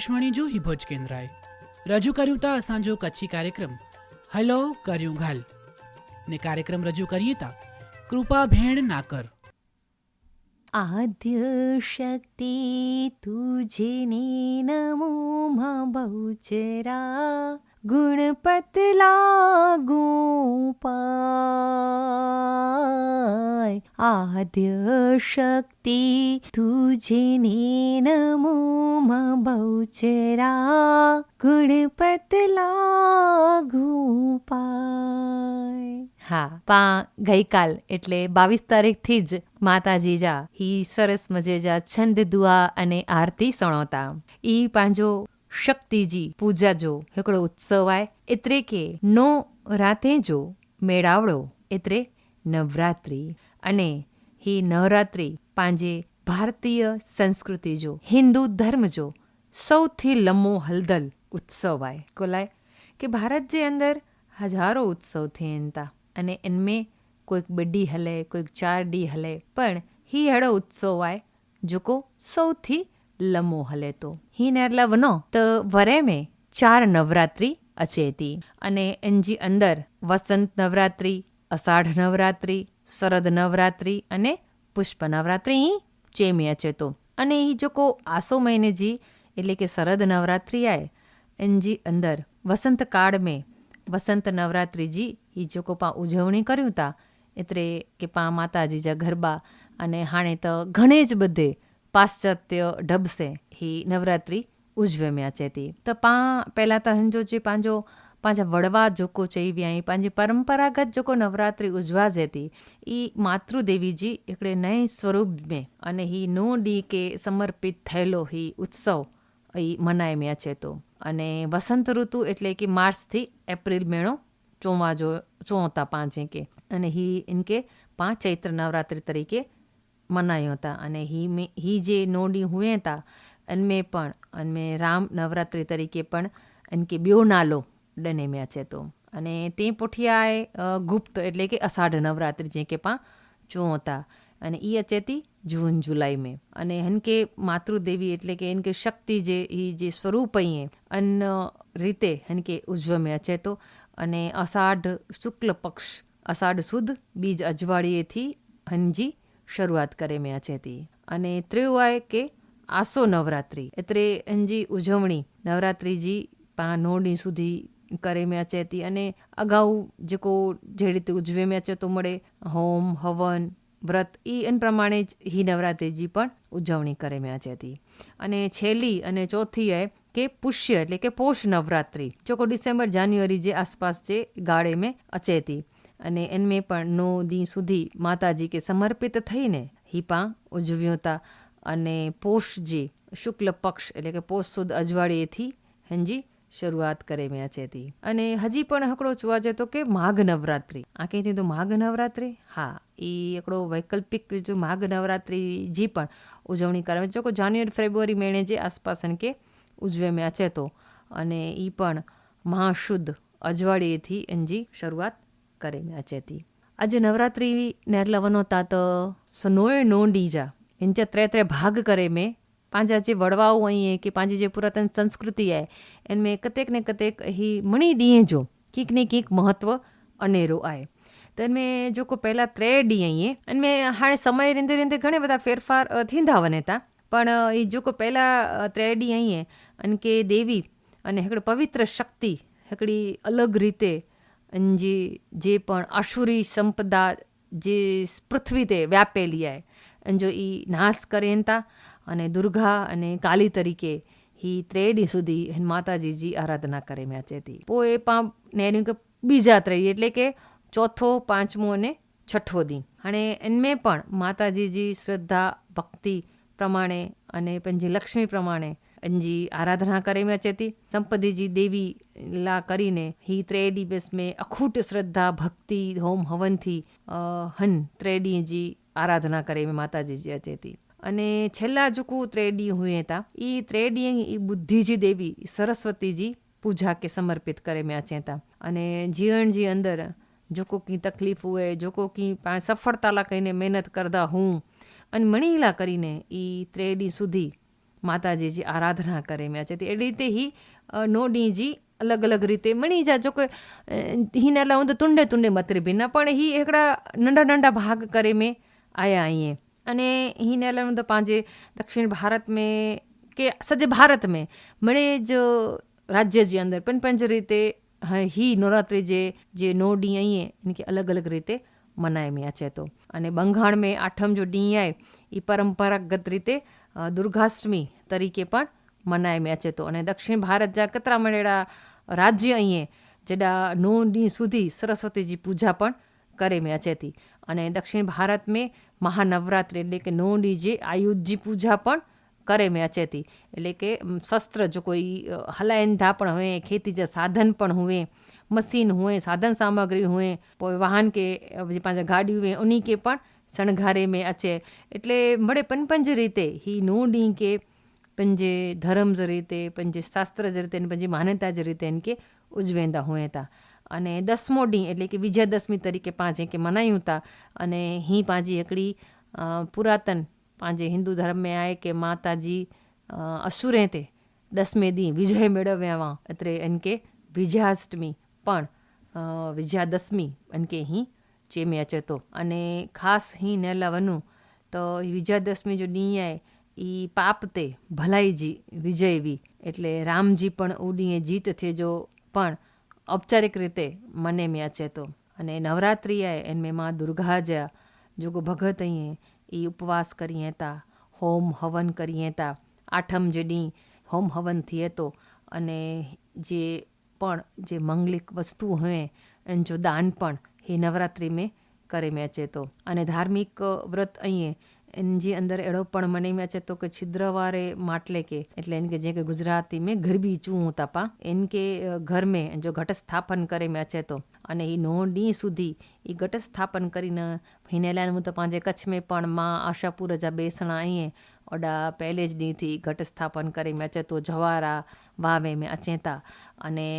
આકાશવાણી જો હિભોજ કેન્દ્રાએ રજૂ કર્યું તા અસાંજો કચ્છી કાર્યક્રમ. હલો, કર્યું ઘાલ. ને કાર્યક્રમ રજૂ કરીએ તા કૃપા ભેણ નાકર. આદ્ય શક્તિ તુજેને નમો મા બહુચરા. ગુણપત લાગુ પાય આદ્ય શક્તિ તુજે નમો માં બહુચરા ગુણપત લાગુ પાય હા પા ગઈકાલ એટલે બાવીસ તારીખથી જ માતાજી જા હી સરસ મજેજા છંદ દુઆ અને આરતી સણોતા. ઈ પાંજો શક્તિજી પૂજાજો હિકડો ઉત્સવાય, એત્રે કે નો રાતે જો મેળાવડો, એત્રે નવરાત્રિ. અને હી નવરાત્રિ, પાંજે ભારતીય સંસ્કૃતિ જો, હિન્દુ ધર્મ જો, સૌથી લંબો હલદલ ઉત્સવ આય કોલાય કે ભારત જે અંદર હજારો ઉત્સવ થયેતા અને એનમે કોઈક બડી હલે, કોઈક ચાર ડી હલે, પણ હી હળો ઉત્સવ આય જોકો સૌથી લમો હલેતો હિનેર્લવનો ત વરેમે ચાર નવરાત્રી અચેતી. અને એનજી અંદર વસંત નવરાત્રી, અષાઢ નવરાત્રી, શરદ નવરાત્રી અને પુષ્પ નવરાત્રી ચેમે અચેતો. અને એ જોકો આસો મહિને જી, એટલે કે શરદ નવરાત્રી આય, એનજી અંદર વસંતકાળ મેં વસંત નવરાત્રી જી એ જોકો પા ઉજવણી કર્યું તા એટલે કે પા માતાજી જા ગરબા અને હાણે તો ઘણે જ બધે पाश्चात्य ढब से ही नवरात्रि उजवे में अचे थी त पाण पहिला त हिनजो जे पंहिंजो पंहिंजा वड़वा जेको चई विया आहियूं पंहिंजी परंपरागत जेको नवरात्रि उजवाजे थी ई मातृदेवी जी हिकिड़े नए स्वरूप में अने ही नो ॾींहं के समर्पित થયેલો ही उत्सव ई मनाए में अचे थो अने वसंत ऋतु એટલે કે માર્ચથી એપ્રિલ મહિનો ચોમા જો ચોતા પાંચે કે અને ही इनके पांच चैत्र नवरात्रि तरीके મનાયો હતા. અને હી મે, હી જે નોડી હુએ તા, અનમે પણ, અનમે રામ નવરાત્રિ તરીકે પણ અનકે બ્યો નાલો ડને મેં અચે તો. અને તે પોઠિયાએ ગુપ્ત એટલે કે અષાઢ નવરાત્રિ જે કે પા ચો હતા અને એ અચેતી જૂન, જુલાઈ મેં. અને હનકે માતૃદેવી એટલે કે એનકે શક્તિ જે એ જે સ્વરૂપ અહીં અન રીતે હનકે ઉજવમે અચે તો. અને અષાઢ શુક્લ પક્ષ, અષાઢ સુદ બીજ અજવાળીએથી હનજી ಶುರುವಾತ್ ಕರೆಮೆ ಅಚೇತಿ ಅನೆ ತ್ರಿವಾಯಕ್ಕೆ ಆಸೋ ನವರಾತ್ರಿ ಎತ್ರೆ ಎಂಜಿ ಉಜವಣಿ નવરાત્રિ જી પા નોડી સુધી કરે મેં અચેતી અને અગાઉ જેકો જે રીતે ઉજવે મેં અચેતો મળે હોમ, હવન, વ્રત એ એન પ્રમાણે જ હી નવરાત્રિજી પણ ઉજવણી કરે મેં અચેતી અને છેલ્લી અને ચોથી એ કે પુષ્ય એટલે કે પોષ નવરાત્રિ. ચોકો ડિસેમ્બર, જાન્યુઆરી જે આસપાસ જે ગાળે મેં અચેતી. અને એમને પણ નો દી સુધી માતાજી કે સમર્પિત થઈને હિપા ઉજવ્યું હતા અને પોષજી શુક્લ પક્ષ એટલે કે પોષ સુદ અજવાળીએથી હેંજી શરૂઆત કરે મેં ચેતી. અને હજી પણ હકડો જોવા જાય તો કે માઘ નવરાત્રિ. આ કહીતી તો માઘ નવરાત્રિ? હા, એ એકડો વૈકલ્પિક જો માઘ નવરાત્રિ પણ ઉજવણી કરે જો કે જાન્યુઆરી, ફેબ્રુઆરી મહિને જે આસપાસ કે ઉજવે મેં ચેતો. અને એ પણ મહાશુદ્ધ અજવાળીએથી એનજી શરૂઆત ಕರೆಮೆ ಅಚೇತಿ ಅಜ್ಜೆ ನವರಾತ್ರಿ ನೆರ್ಲವನೋ ತಾತ ಸನೋಯ್ ನೋಂಡೀಜಾ ಇಂಚ ತ್ರೇ ತ್ರೇ ಭಾಗ ಕರೆಮೆ પાંજા જે વડવાઓ અહીં કે પાંજી જે પુરાતન સંસ્કૃતિ એ એનમે કતેક ને કતેક હી મણી ડીએ જો. કીક ને કીક મહત્વ અનેરો આય. તો એનમે જો કો પહેલા ત્રે ડી અહીં અને મેં હાણે સમય રીંધે રીંધે ઘણા બધા ફેરફાર થીંધા વનેતા પણ એ જો કો પહેલા ત્રે ડી અહીં અને કે દેવી અને હેકડ પવિત્ર શક્તિ, હેકડી અલગ રીતે જે જે પણ આશુરી સંપદા જે પૃથ્વી તે વ્યાપેલી હે અને જો એ નાશ કરે તા અને દુર્ગા અને કાલી તરીકે હી ત્રેડી સુધી માતાજીજી આરાધના કરે મેં ચેતી. પોએ પા નેર્યું કે બીજા ત્રેડી એટલે કે ચોથો, પાંચમો અને છઠ્ઠો દી અને એમને પણ માતાજીજી શ્રદ્ધા, ભક્તિ પ્રમાણે અને પંજી લક્ષ્મી પ્રમાણે અંજી આરાધના કરે મેં અચેતી. સંપદીજી દેવી લા કરીને હી ત્રેડી બેસ મેં અખૂટ શ્રદ્ધા ભક્તિ હોમ હવનથી હન ત્રેડીજી આરાધના કરે મેં માતાજી અચેતી. અને છેલ્લા જુકુ ત્રેડી હુએ હતા એ ત્રેડી એ બુદ્ધિજી દેવી સરસ્વતીજી પૂજા કે સમર્પિત કરે મેં અચેતા. અને જીવનજી અંદર જોકો કી તકલીફ હોય જોકો કી સફળતા કહીને મહેનત કરતા હું. અને મણીલા કરીને એ ત્રેડી સુધી માતાજીજી આરાધના કરે મેં છે. તે એ રીતે હિ નોડીજી અલગ અલગ રીતે મળી જાય. જો કે હિનાલા હું તો તુંડે તુંડે મતરી ભીના પણ હિ એકડા નંડા નંડા ભાગ કરે મેં આયા અહીંયા. અને હિનાલા હું તો પાંજે દક્ષિણ ભારત મેં કે સજે ભારત મેં મણે જ રાજ્ય જે અંદર. પણ પણ જ રીતે, હી નવરાત્રિ જે જે નો ડીંહं અહીં એને કે અલગ અલગ રીતે મનાય મેં છે તો. અને બંગાળ મેં આઠમ જો ડીંહં આય એ પરંપરાગત રીતે દુર્ગાષ્ટમી તરીકે પણ મનાય છે તો. અને દક્ષિણ ભારત જ્યાં કતરામળેડા રાજ્ય અહીંયા, જેડા નોની સુધી સરસ્વતીજી પૂજા પણ કરે મેં અચેતી અને દક્ષિણ ભારત મેં મહાનવરાત્રિ એટલે કે નોની જે આયુધજી પૂજા પણ કરે મેં અચેતી એટલે કે શસ્ત્ર જો કોઈ હલાયન ધા પણ હોય ખેતી જા સાધન પણ હોય મશીન હોય સાધન સામગ્રી હોય કોઈ વાહન કે પાંજા ગાડી હોય ઉની કે પણ શણગારે મેં અચે એટલે મળે પણ પંજ રીતે, હી નો ડી કે પંજે ધર્મ જ રીતે, પંજે શાસ્ત્ર જ રીતે પંજે માન્યતા જ રીતે એને કે ઉજવેંદા હોય હતા અને દસમો ડી એટલે કે વિજયાદશમી તરીકે પાંચે કે મનાયું હતા અને હી પાંજી એકડી પુરાતન પાંજે હિન્દુ ધર્મ મેં આય કે માતાજી અસુરે તે દસમે દી વિજય મેળવ્યા એટલે એન કે વિજયાષ્ટમી પણ વિજયાદશમી એન કે અહીં જે મેચ હતો. અને ખાસ હિં ને લાવવાનું, તો વિજયાદશમી જો ડીએ એ પાપ તે ભલાઈજી, વિજયવી. એટલે રામજી પણ ઉડીએ જીત થે જો, પણ ઔપચારિક રીતે મને મેચ હતો. અને નવરાત્રિ આય, એન મેં માં દુર્ગા જ્યા, જોગો ભગત અહીં એ ઉપવાસ કરીએ તા હોમ હવન કરીએ તા આઠમ જે ડી હોમ હવન થયે તો અને જે પણ જે મંગલિક વસ્તુ હોય, એન જો દાન પણ એ નવરાત્રિ મેં કરે મેં ચેતો. અને ધાર્મિક વ્રત અહીંયા એની અંદર એડો પણ મને મેં ચેતો કે છિદ્રવારે માટલે કે, એટલે એને કે જે કે ગુજરાતી મેં ગરબી ચૂં તપા. એને કે ઘર મેં જો ઘટસ્થાપન કરે મેં અચેતો અને એ નો ડી સુધી એ ઘટસ્થાપન કરીને હિનેલાને હું તો પાંજે કચ્છ મેં પણ માં આશાપુર જા બેસણા અહીંયા ओॾा पहले ज ॾींहं थी घट स्थापन करे में अचे थो जवारा वावे में अचे था अने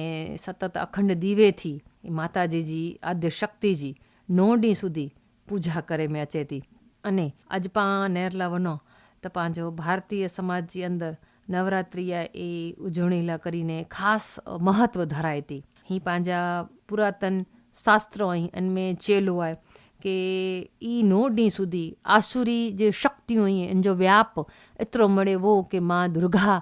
सतत अखंड दीवे थी माताजी जी आद्य शक्ति जी नो ॾींहं સુધી પૂજા કરે में अचे थी અને અજ પાં નેરલા વનો તો પાંજો ભારતીય સમાજ જે અંદર નવરાત્રિ आहे એ ઉજવણી લા કરીને ખાસ મહત્વ ધરાય थी ही पंहिंजा पुरातन शास्त्र आहिनि इन में चेलो आहे કે એ નોડી સુધી આસુરી જે શક્તિઓ એનો વ્યાપ એતરો મળેવો કે માં દુર્ગા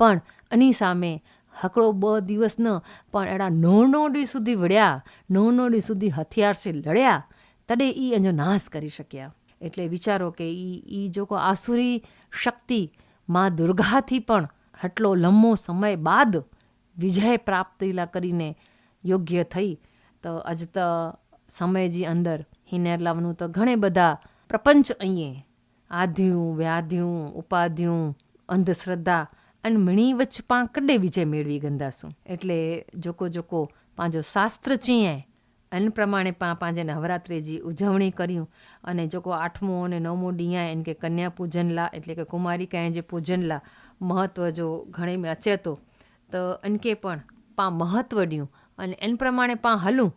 પણ એની સામે હકડો બ દિવસ ન, પણ એડા નોનોડી સુધી વળ્યા નોનોડી સુધી હથિયારથી લડ્યા, તડે એ એનો નાશ કરી શક્યા. એટલે વિચારો કે એ એ જો કો આસુરી શક્તિ માં દુર્ગાથી પણ આટલો લંબો સમય બાદ વિજય પ્રાપ્તિલા કરીને યોગ્ય થઈ, તો અજત સમયજી અંદર હિનેર લાવવાનું તો ઘણે બધા પ્રપંચ અહીંયા. આધ્યું વ્યાધ્યું ઉપાધ્યું અંધશ્રદ્ધા અને મીણી વચ્ચ પાંકડે વિજય મેળવી ગંદાશું એટલે જોકો જોકો પાંજો શાસ્ત્ર ચીએ. એન પ્રમાણે પા પાંજે નવરાત્રિજી ઉજવણી કર્યું અને જોકો આઠમો અને નવમો ડીયા એન કે કન્યા પૂજનલા એટલે કે કુમારી કાંઈ જે પૂજનલા મહત્ત્વ જો ઘણી મેં અચેતો. તો એનકે પણ પા મહત્ત્વ ડિયું અને એન પ્રમાણે પા હલું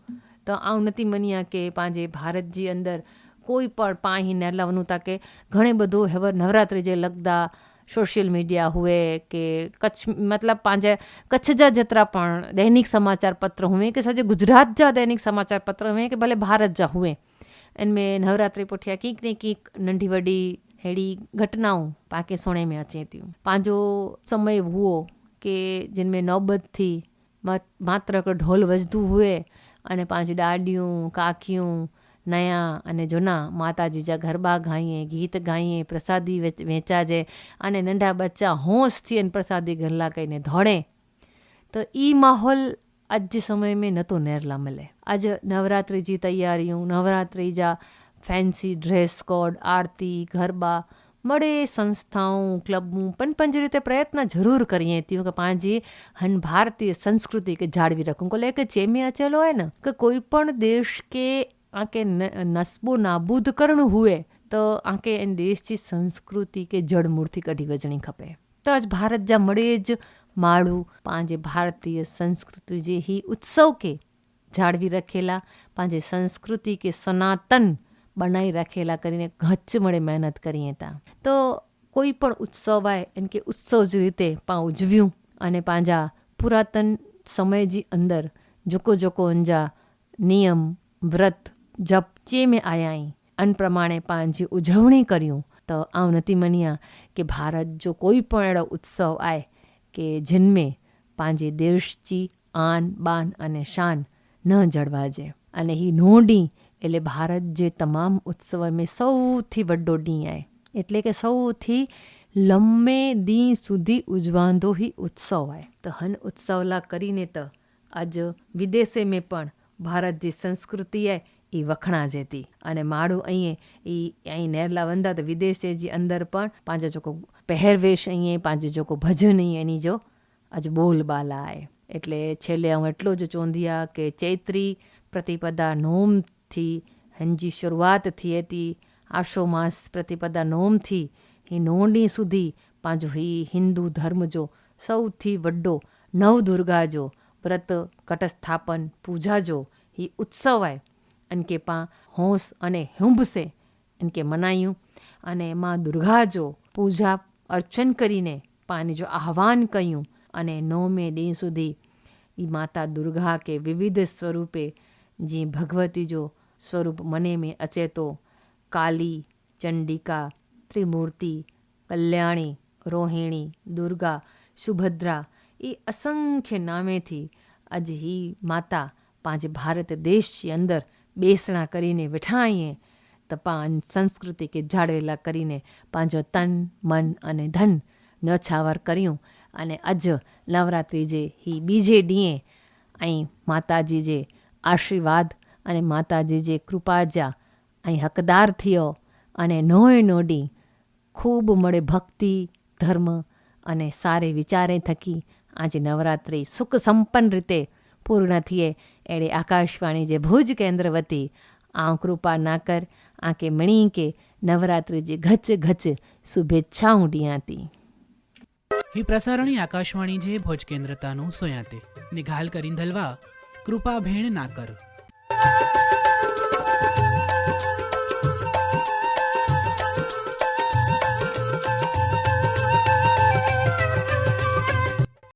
તો આવું નથી મન્યા કે પાંજે ભારતજી અંદર કોઈ પણ પાહી નરલાવનું તા કે ઘણે બધું હવે નવરાત્રિ જે લગતા સોશિયલ મીડિયા હુએ કે કચ્છ, મતલબ પાંજે કચ્છ જા જતરા પણ દૈનિક સમાચાર પત્ર હુએ કે સજે ગુજરાત જા દૈનિક સમાચાર પત્ર हुए કે ભલે ભારત જા हुए इनमें नवरात्रि पुठिया कीक ने कीक नंढी वॾी अहिड़ी घटनाऊं पाके सुणे में अचे थियूं पंहिंजो समय हुओ के जिन में नौबत थी मात्र हिकु ढोल वजदू हुए અને પાંચ ડાડિયું, કાકિયું, નયા અને જૂના માતાજીજા ગરબા ગાઈએ, ગીત ગાઈએ, પ્રસાદી વેચાજે અને નંઢા બચ્ચા હોંશથી એને પ્રસાદી ગરલા કહીને ધોળે. તો એ માહોલ આજ સમય મેં નહોતો નેરલા મળે આજ નવરાત્રિજી તૈયારીઓ, નવરાત્રિ જા fancy dress code, aarti, garba મળે, સંસ્થાઓ ક્લબનું પણ પંજ રીતે પ્રયત્ન જરૂर કરીએ તીઓ કે પાંहिंजी हन ભારતીય સંસ્કૃતિ કે જાળવી રખું કો લેકે જેમે અચેલો હે ને, કે કોઈ પણ દેશ કે આકે નસ્બો નાબૂદ કરણ હુએ, તો આકે એન દેશની સંસ્કૃતિ કે જડમૂળથી કઢી વજણી ખપે. તો જ ભારત જા મળે જ માળું, પાંજે ભારતીય સંસ્કૃતિ જે હી ઉત્સવ કે જાળવી રખેલા, પાંજે સંસ્કૃતિ કે સનાતન બનાવી રાખેલા કરીને ઘચ મળે મહેનત કરીએ ત્યાં તો કોઈ પણ ઉત્સવ આવે એમ કે ઉત્સવ જ રીતે પા ઉજવ્યું અને પાંજા પુરાતન સમયજી અંદર જોકો જોકો અંજા, નિયમ, વ્રત, જપ જે મેં આયા અન પ્રમાણે પાંજી ઉજવણી કર્યું. તો આવ નથી મન્યા કે ભારત જો કોઈ પણ એડો ઉત્સવ આય કે જન્મે, પાંજે દેશચી આન બાન અને શાન ન જળવાજે. અને હી નોડી એટલે ભારત જે તમામ ઉત્સવોમાં સૌથી વડો ડી આય એટલે કે સૌથી લંબે દી સુધી ઉજવાંદો હિ ઉત્સવ આય તો હન ઉત્સવલા કરીને તો આજ વિદેશે મેં પણ ભારત જે સંસ્કૃતિ આય એ વખણા જતી. અને માળું અહીં એ અહીં નેરલા વંદા તો વિદેશે જે અંદર પણ પાંચે ચોકો પહેરવેશ અહીં પાંચે ચોકો ભજન અહીં એની જો આજ બોલબાલા આય એટલે છેલ્લે હું એટલો જ ચોંધિયા કે ચૈત્રી પ્રતિપદા નોમ આજથી હંજી શરૂઆતથી હતી. આશો માસ પ્રતિપદા નોમથી એ નોંડી સુધી પાંજો હી હિન્દુ ધર્મ જો સૌથી વડો નવદુર્ગા જો, વ્રત, કટસ્થાપન, પૂજા જો એ ઉત્સવ આય અને કે પા હોંસ અને હુંભસે એમ કે મનાયું. અને માં દુર્ગા જો પૂજા અર્ચન કરીને પાને જો આહવાન કહ્યું અને નવમે દિન સુધી એ માતા દુર્ગા કે વિવિધ સ્વરૂપે જે ભગવતી જો સ્વરૂપ મને મેં અચેતો, કાલી, ચંડિકા, ત્રિમૂર્તિ, કલ્યાણી, રોહિણી, દુર્ગા, સુભદ્રા એ અસંખ્ય નામેથી આજે હી માતા પાંચ ભારત દેશની અંદર બેસણા કરીને વિઠાઈએ, તપાન સંસ્કૃતિ કે જાળવેલા કરીને પાંજો તન, મન અને ધન ન છાવર કર્યું અને અજ નવરાત્રિ જે હી બીજે ડીએ અહીં માતાજી જે આશીર્વાદ અને માતાજી જે કૃપાજા અહીં હકદાર થયો અને નોય નોડી, ખૂબ મળે ભક્તિ, ધર્મ અને સારે વિચારે થકી આજે નવરાત્રિ સુખ સંપન્ન રીતે પૂર્ણ થઈએ એડે આકાશવાણી જે ભુજ કેન્દ્ર વતી આ કૃપા ના કર આંકે મણી કે નવરાત્રિ જે ઘચ ઘચ શુભેચ્છાઓ ડિયાતી. હી પ્રસારણી આકાશવાણી જે ભોજ કેન્દ્રતાનું સોયાતે. નિઘાલ કરીન ધલવા કૃપા ભેણ ના કર. Música